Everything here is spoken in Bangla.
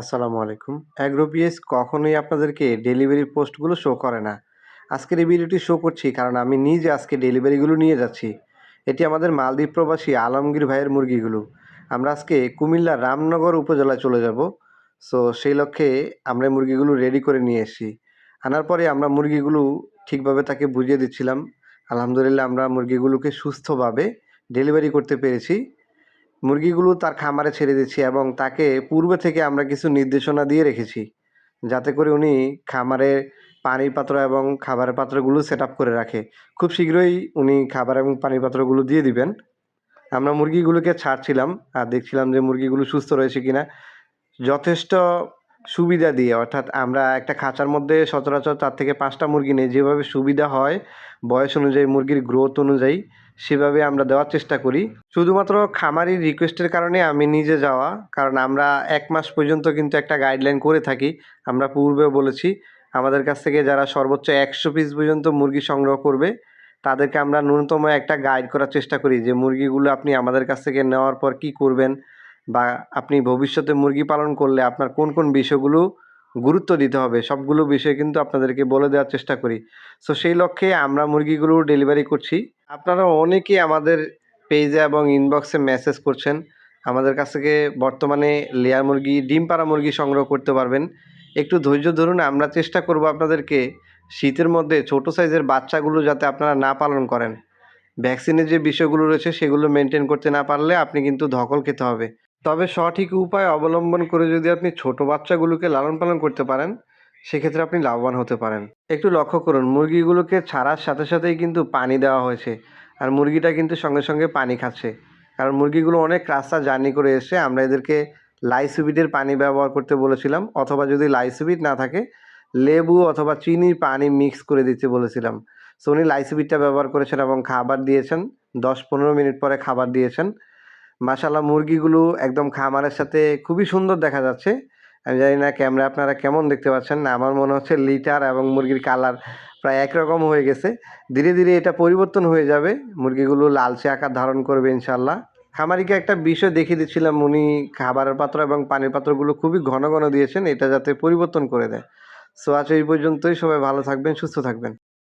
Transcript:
আসসালামু আলাইকুম। অ্যাগ্রোপিএস কখনোই আপনাদেরকে ডেলিভারি পোস্টগুলো শো করে না। আজকের এই ভিডিওটি শো করছি কারণ আমি নিজে আজকে ডেলিভারিগুলো নিয়ে যাচ্ছি। এটি আমাদের মালদ্বীপ প্রবাসী আলমগীর ভাইয়ের মুরগিগুলো। আমরা আজকে কুমিল্লা রামনগর উপজেলায় চলে যাব। সো সেই লক্ষ্যে আমরা মুরগিগুলো রেডি করে নিয়ে এসেছি। আনার পরে আমরা মুরগিগুলো ঠিকভাবে তাকে বুঝিয়ে দিচ্ছিলাম। আলহামদুলিল্লাহ আমরা মুরগিগুলোকে সুস্থভাবে ডেলিভারি করতে পেরেছি। মুরগিগুলো তার খামারে ছেড়ে দিচ্ছি এবং তাকে পূর্বে থেকে আমরা কিছু নির্দেশনা দিয়ে রেখেছি, যাতে করে উনি খামারে পানির পাত্র এবং খাবারের পাত্রগুলো সেট করে রাখে। খুব শীঘ্রই উনি খাবার এবং পানির পাত্রগুলো দিয়ে দিবেন। আমরা মুরগিগুলোকে ছাড়ছিলাম আর দেখছিলাম যে মুরগিগুলো সুস্থ রয়েছে কিনা। যথেষ্ট সুবিধা দিয়ে, অর্থাৎ আমরা একটা খাঁচার মধ্যে সচরাচর চার থেকে পাঁচটা মুরগি নেই যেভাবে সুবিধা হয় বয়স অনুযায়ী, মুরগির গ্রোথ অনুযায়ী সেভাবে আমরা দেওয়ার চেষ্টা করি। শুধুমাত্র খামারির রিকোয়েস্টের কারণে আমি নিজে যাওয়া, কারণ আমরা এক মাস পর্যন্ত কিন্তু একটা গাইডলাইন করে থাকি, আমরা পূর্বেও বলেছি। আমাদের কাছ থেকে যারা সর্বোচ্চ একশো পিস পর্যন্ত মুরগি সংগ্রহ করবে, তাদেরকে আমরা ন্যূনতম একটা গাইড করার চেষ্টা করি যে, মুরগিগুলো আপনি আমাদের কাছ থেকে নেওয়ার পর কি করবেন? বা আপনি ভবিষ্যতে মুরগি পালন করলে আপনার কোন কোন বিষয়গুলো গুরুত্ব দিতে হবে? সবগুলো বিষয় কিন্তু আপনাদেরকে বলে দেওয়ার চেষ্টা করি। সো সেই লক্ষ্যে আমরা মুরগিগুলো ডেলিভারি করছি। আপনারা অনেকেই আমাদের পেজে এবং ইনবক্সে মেসেজ করছেন। আমাদের কাছ থেকে বর্তমানে লেয়ার মুরগি, ডিম পাড়া মুরগি সংগ্রহ করতে পারবেন। একটু ধৈর্য ধরুন, আমরা চেষ্টা করব আপনাদেরকে শীতের মধ্যে ছোট সাইজের বাচ্চাগুলো যাতে আপনারা না পালন করেন। ভ্যাকসিনের যে বিষয়গুলো রয়েছে, সেগুলো মেনটেন করতে না পারলে আপনি কিন্তু ধকল খেতে হবে। তবে সঠিক উপায় অবলম্বন করে যদি আপনি ছোট বাচ্চাগুলোকে লালন পালন করতে পারেন সেক্ষেত্রে আপনি লাভবান হতে পারেন। একটু লক্ষ্য করুন, মুরগিগুলোকে ছাড়ার সাথে সাথেই কিন্তু পানি দেওয়া হয়েছে। আর মুরগিটা কিন্তু সঙ্গে সঙ্গে পানি খাচ্ছে। কারণ মুরগিগুলো অনেক রাস্তা জার্নি করে এসে আমরা এদেরকে লাইসুবিটের পানি ব্যবহার করতে বলেছিলাম, অথবা যদি লাইসুবিট না থাকে, লেবু অথবা চিনির পানি মিক্স করে দিতে বলেছিলাম। সো উনি লাইসুবিটটা ব্যবহার করেছেন এবং খাবার দিয়েছেন দশ পনেরো মিনিট পরে খাবার দিয়েছেন। মাশাল্লাহ মুরগিগুলো একদম খামারের সাথে খুবই সুন্দর দেখা যাচ্ছে। আমি জানি না ক্যামেরা আপনারা কেমন দেখতে পাচ্ছেন। না আমার মনে হচ্ছে লিটার এবং মুরগির কালার প্রায় একরকম হয়ে গেছে। ধীরে ধীরে এটা পরিবর্তন হয়ে যাবে। মুরগিগুলো লালচে আকার ধারণ করবে ইনশাল্লাহ খামারিকে একটা বিষয় দেখিয়ে দিচ্ছিলাম, উনি খাবারের পাত্র এবং পানির পাত্রগুলো খুবই ঘন ঘন দিয়েছেন, এটা যাতে পরিবর্তন করে দেয়। সো আজ এই পর্যন্তই, সবাই ভালো থাকবেন, সুস্থ থাকবেন।